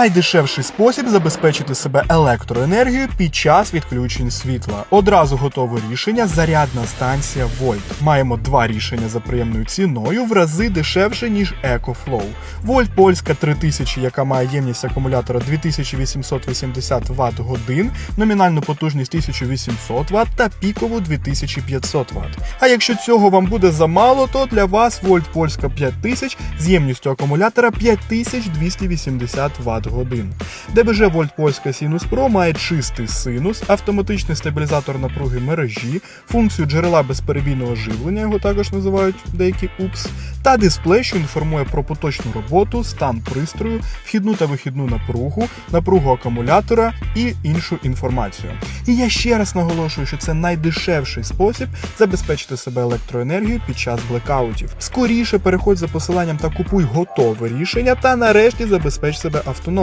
Найдешевший спосіб забезпечити себе електроенергією під час відключень світла. Одразу готове рішення зарядна станція Volt. Маємо два рішення за приємною ціною в рази дешевше, ніж EcoFlow. Volt польська 3000, яка має ємність акумулятора 2880 Вт годин, номінальну потужність 1800 Вт та пікову 2500 Вт. А якщо цього вам буде замало, то для вас Volt польська 5000 з ємністю акумулятора 5280 Вт годин. ДБЖ Volt польська Sinus Pro має чистий синус, автоматичний стабілізатор напруги мережі, функцію джерела безперебійного живлення, його також називають деякі УПС, та дисплей, що інформує про поточну роботу, стан пристрою, вхідну та вихідну напругу, напругу акумулятора і іншу інформацію. І я ще раз наголошую, що це найдешевший спосіб забезпечити себе електроенергією під час блекаутів. Скоріше переходь за посиланням та купуй готове рішення, та нарешті забезпеч себе автономність.